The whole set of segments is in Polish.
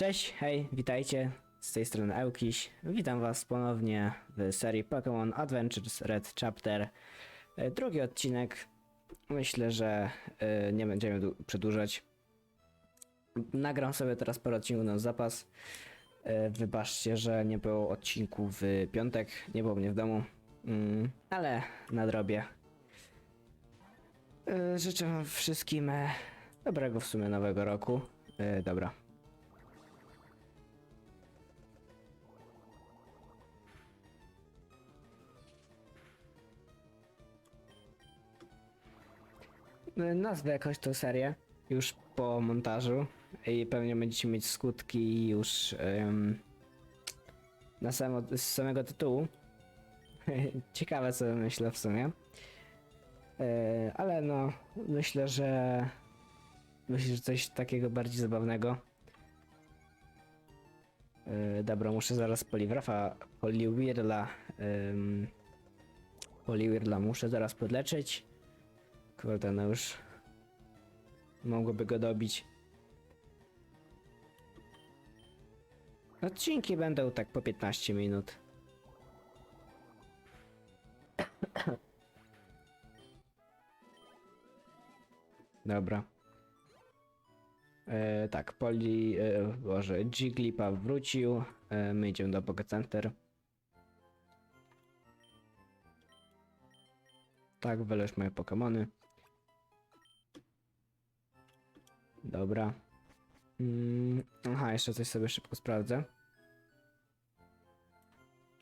Cześć, hej, witajcie. Z tej strony Ełkiś. Witam was ponownie w serii Pokémon Adventures Red Chapter. E, Drugi odcinek. Myślę, że e, nie będziemy przedłużać. Nagram sobie teraz parę odcinków na zapas. E, Wybaczcie, że nie było odcinku w piątek. Nie było mnie w domu. Mm, ale nadrobię. Życzę wszystkim dobrego w sumie nowego roku. Dobra. Nazwę jakoś tą serię już po montażu i pewnie będziecie mieć skutki już na samo, z samego tytułu. Ciekawe co myślę w sumie. E, ale no, myślę, że myślę, że coś takiego bardziej zabawnego. E, dobra, muszę zaraz Poliwrafa, Poliwirla, um, Poliwirla muszę zaraz podleczyć. Kurde, no już mogłoby go dobić. Odcinki będą tak po 15 minut. Dobra. E, tak, Poli, e, Boże, Jigglypuff wrócił. E, my idziemy do Pocket Center. Tak, wyleż moje Pokemony. Dobra. Mm, aha, jeszcze coś sobie szybko sprawdzę.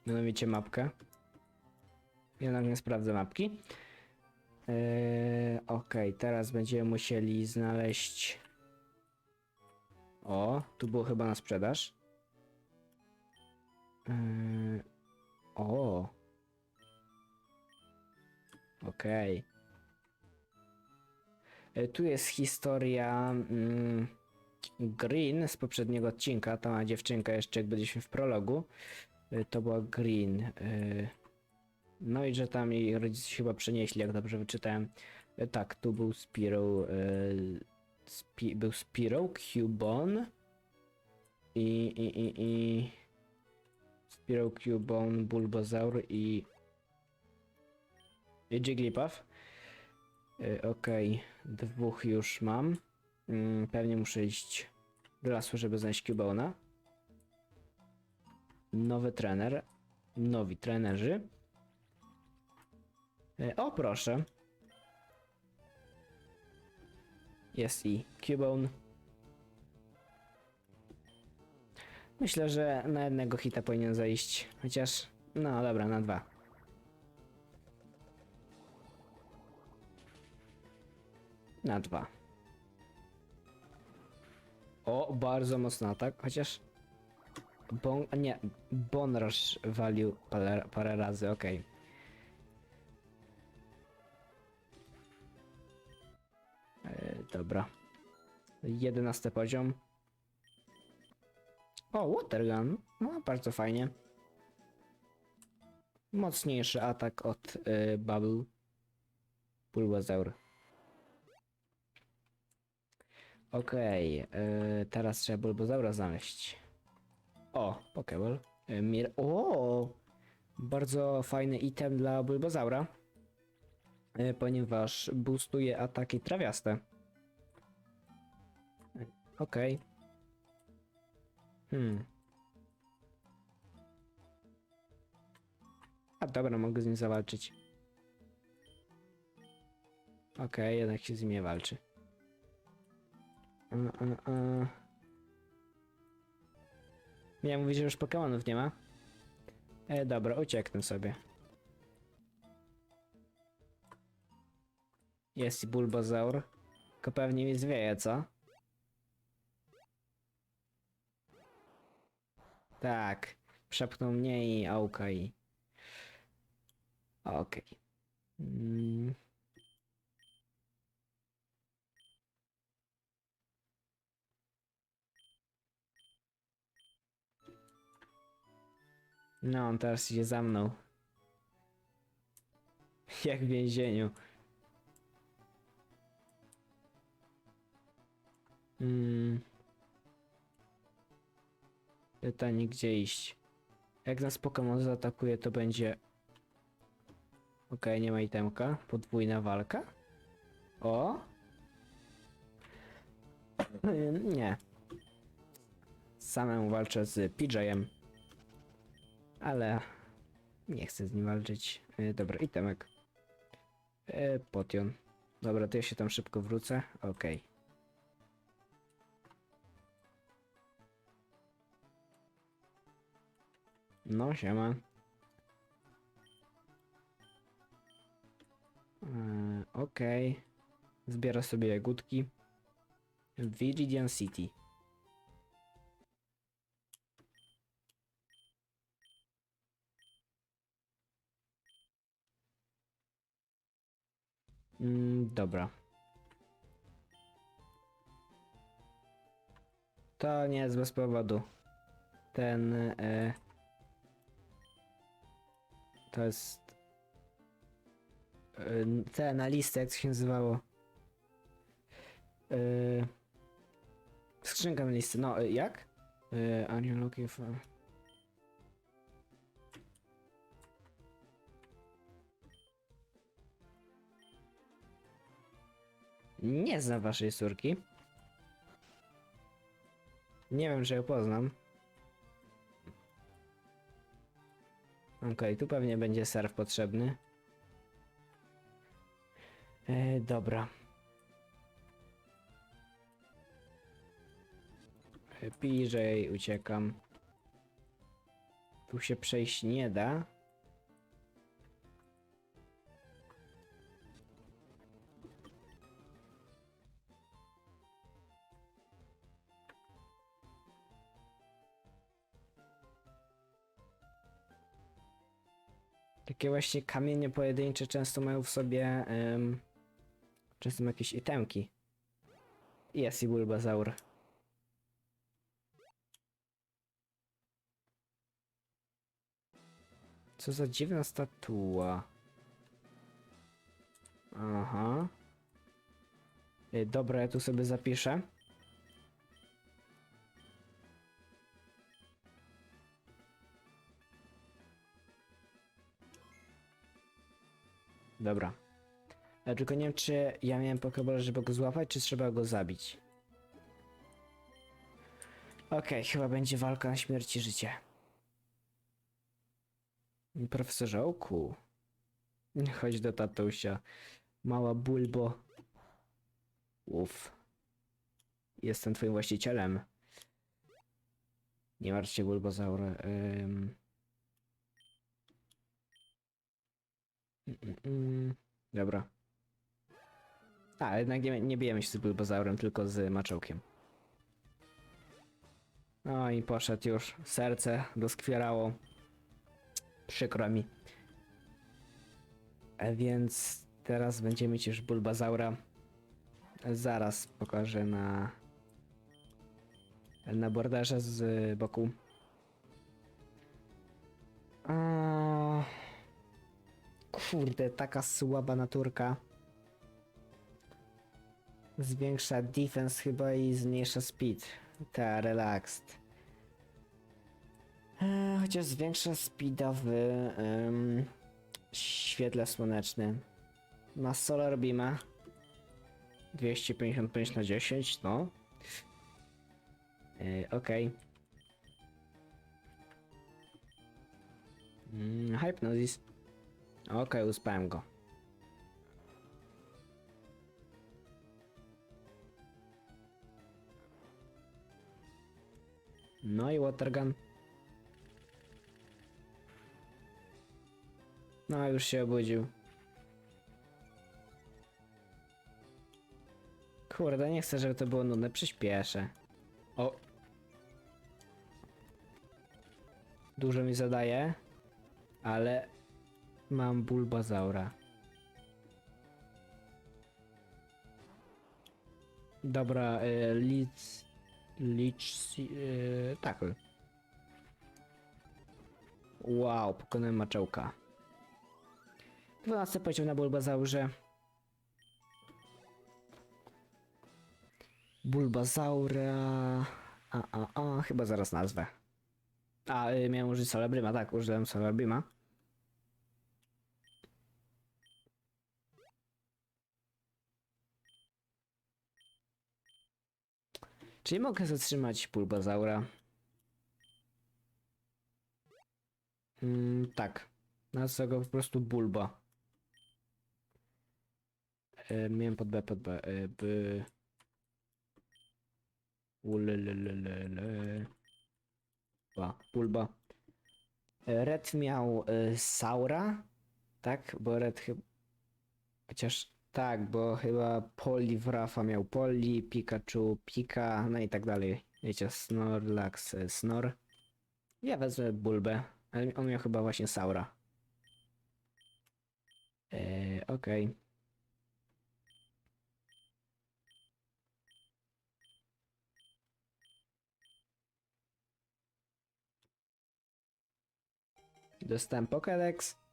Mianowicie mapkę. Jednak nie sprawdzę mapki. Eee, Okej, teraz będziemy musieli znaleźć... O, tu było chyba na sprzedaż. Eee, o. Okej. E, Tu jest historia mm, Green z poprzedniego odcinka. Ta dziewczynka jeszcze, jak byliśmy w prologu. E, To była Green. e, No i że tam jej rodzice chyba przenieśli, jak dobrze wyczytałem. E, Tak, tu był Spiro. e, Spi, był Spiro, Cubone i, i, i, i Spiro, Cubone, Bulbasaur i i Jigglypuff. Y, Okej, dwóch już mam. Mm, Pewnie muszę iść do lasu, żeby znaleźć Cubona. Nowy trener. Nowi trenerzy. Y, O, proszę. Jest i Cubone. Myślę, że na jednego hita powinien zajść. Chociaż, no dobra, na dwa. Na dwa. O, bardzo mocno atak, chociaż... Bon... nie, Bonrush walił parę, parę razy, okej. E, dobra. Jedenasty poziom. O, Watergun. No, bardzo fajnie. Mocniejszy atak od y, Bubble. Bulbasaur. Okej, y, teraz trzeba Bulbasaura znaleźć. O, Pokeball. Y, Mir... O! Bardzo fajny item dla Bulbasaura. Y, ponieważ boostuje ataki trawiaste. Okej. Hmm. A dobra, mogę z nim zawalczyć. Okej, jednak się z nim nie walczy. A, a, a. Miałem mówić, że już Pokemonów nie ma. E, dobra, ucieknę sobie. Jest i Bulbasaur. Tylko pewnie mi zwieje, co? Tak. Przepchnął mnie i i... Okej. Mm. No, on teraz idzie za mną. Jak w więzieniu. Mm. Pytanie, gdzie iść. Jak nas Pokémon zaatakuje, to będzie... Okej, nie ma itemka. Podwójna walka? O! Y, Nie. Samemu walczę z PJ-em. Ale nie chcę z nim walczyć. Y, Dobra, itemek. E, potion. Dobra, to ja się tam szybko wrócę. Okej. No, siema. E, Okej. Zbiera sobie jagódki. Viridian City. Mm, dobra. To nie jest bez powodu. Ten. E, to jest. E, na listę, jak to się nazywało? E, skrzynka na listy. No, e, jak? E, are you looking for. Nie znam waszej córki. Nie wiem, czy ją poznam. Okej, tu pewnie będzie surf potrzebny. E, dobra. PJ, uciekam. Tu się przejść nie da. Takie właśnie kamienie pojedyncze często mają w sobie em, często mają jakieś itemki. Jest i Bulbazaur. Co za dziwna statua. Aha. Y, Dobra, ja tu sobie zapiszę. Dobra. Ja tylko nie wiem, czy ja miałem Pokéball, żeby go złapać, czy trzeba go zabić. Okej, chyba będzie walka na śmierć i życie. Profesorze Oku. Chodź do tatusia. Mała bulbo. Uff. Jestem twoim właścicielem. Nie martw się, bulbozaur. Ym... Dobra. A, jednak nie, nie bijemy się z bulbozaurem, tylko z maczołkiem. No i poszedł już. Serce doskwierało. Przykro mi. A więc teraz będziemy mieć już bulbazaura. Zaraz pokażę na na borderze z boku. A... Kurde, taka słaba naturka. Zwiększa defense chyba i zmniejsza speed. Ta, relaxed. Eee, chociaż zwiększa speeda w em, świetle słonecznym. Ma Solar Beama. 255 na 10, no. Yy, Okej. Mm, Hypnosis. Okej, uspałem go. No i Watergun. No, już się obudził. Kurde, nie chcę, żeby to było nudne. Przyspieszę. O. Dużo mi zadaje, ale mam Bulbazaura. Dobra, y, Lich... Lich... Y, tak. Wow, pokonałem maczełka. 12 poziom na Bulbazaurze. Bulbazaura. A, a, a, chyba zaraz nazwę. A, y, miałem użyć Solabryma, tak, użyłem Solabryma. Czyli mogę zatrzymać Bulbazaura? Mm, tak. Nazwę go po prostu Bulba. E, miałem pod B, pod B. E, b... Ba, Bulba. E, Red miał e, Saura, tak? Bo Red chyba... Chociaż tak, bo chyba Poliwrafa miał Poli, Pikachu, Pika, no i tak dalej. Wiecie, Snorlax, e, Snor. Ja wezmę Bulbę, ale on miał chyba właśnie Saura. Eee, okej. Dostałem Pokédex.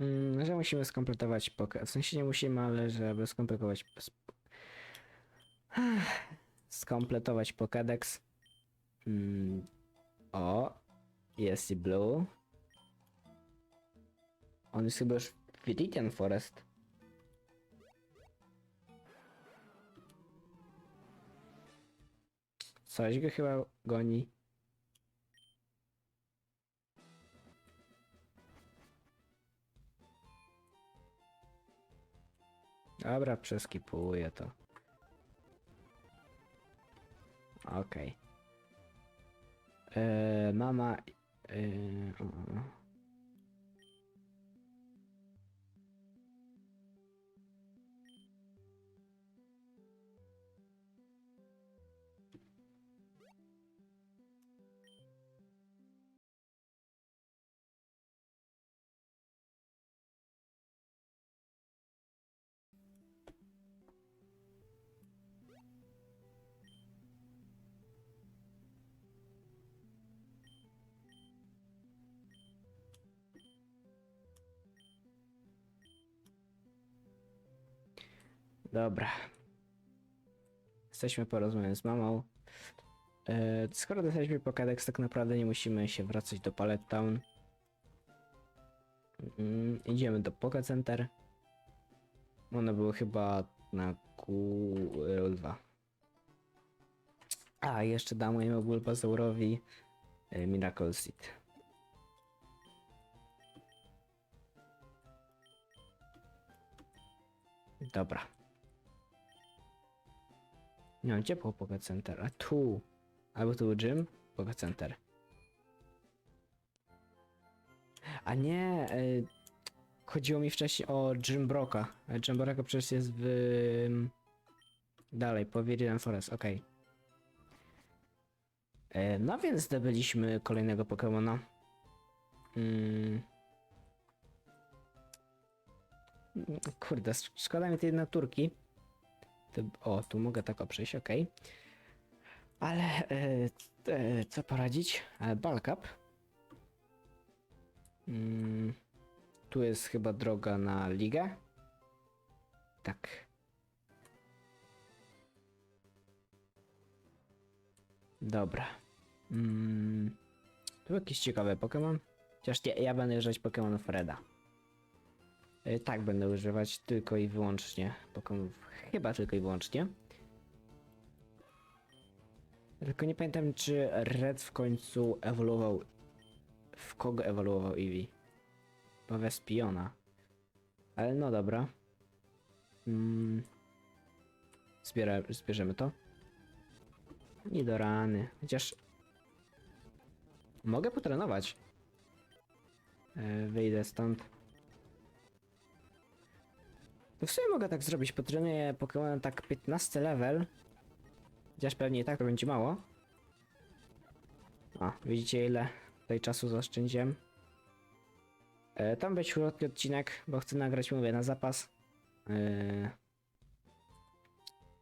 Mm, że musimy skompletować pokę. W sensie nie musimy, ale żeby skompletować. Skompletować Pokédex. Mm, o, jest i Blue. On jest chyba już w Viridian Forest. Coś go chyba goni. Dobra, przeskipuję to. Okej. Eee, mama... Eee, Dobra. Jesteśmy porozmawiać z mamą. E, skoro dostaliśmy Pokédex, tak naprawdę nie musimy się wracać do Pallet Town. Mm, idziemy do Poké Center. One były chyba na Q2. A, jeszcze dam mojemu Bulbazaurowi e, Miracle Seed. Dobra. Nie mam ciepło Pocket Center. A tu. Albo tu był gym? Pocket Center. A nie. Y, chodziło mi wcześniej o Jim Broka. A Jim Broka przecież jest w. ym, dalej, po Viridian Forest, okej. E, No więc zdobyliśmy kolejnego Pokemona. Mm. Mm, Kurde, sz- szkoda mi tej naturki. O, tu mogę tak oprzeć, ok. Ale e, e, co poradzić? E, Balkap. Mm, tu jest chyba droga na ligę. Tak. Dobra. Mm, tu jakiś ciekawy Pokémon. Chociaż ja, ja będę używać Pokémonów Reda. E, Tak, będę używać tylko i wyłącznie. Chyba tylko i wyłącznie. Tylko nie pamiętam, czy Red w końcu ewoluował. W kogo ewoluował Eevee? Chyba we Spiona. Ale no dobra. Mm. Zbiera, zbierzemy to. Nie do rany. Chociaż. Mogę potrenować. E, wyjdę stąd. To w sumie mogę tak zrobić, potrenuję Pokémon tak 15 level. Chociaż pewnie i tak to będzie mało. A, widzicie ile tutaj czasu zaoszczędziłem. E, tam być krótki odcinek, bo chcę nagrać, mówię, na zapas. E,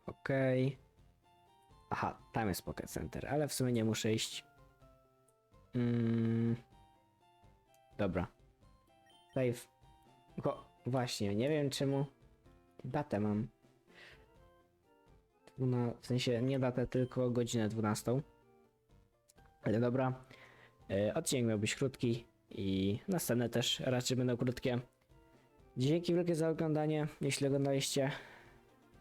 Okej. Aha, tam jest Pocket Center, ale w sumie nie muszę iść. Mm, dobra. Save. Tylko właśnie, nie wiem czemu datę mam. W sensie nie datę, tylko godzinę 12. Ale dobra. E, Odcinek miał być krótki i następne też raczej będą krótkie. Dzięki wielkie za oglądanie. Jeśli oglądaliście,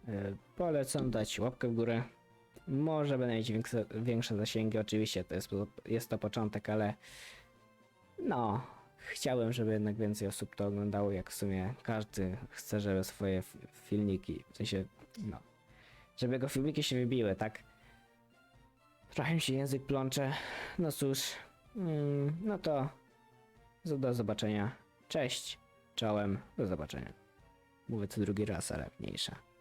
e, polecam dać łapkę w górę. Może będę mieć większe, większe zasięgi, oczywiście to jest, jest to początek, ale no, chciałem, żeby jednak więcej osób to oglądało, jak w sumie każdy chce, żeby swoje filmiki, w sensie, no, żeby jego filmiki się wybiły, tak? Trochę mi się język plącze, no cóż, mm, no to do zobaczenia, cześć, czołem, do zobaczenia. Mówię co drugi raz, ale mniejsza.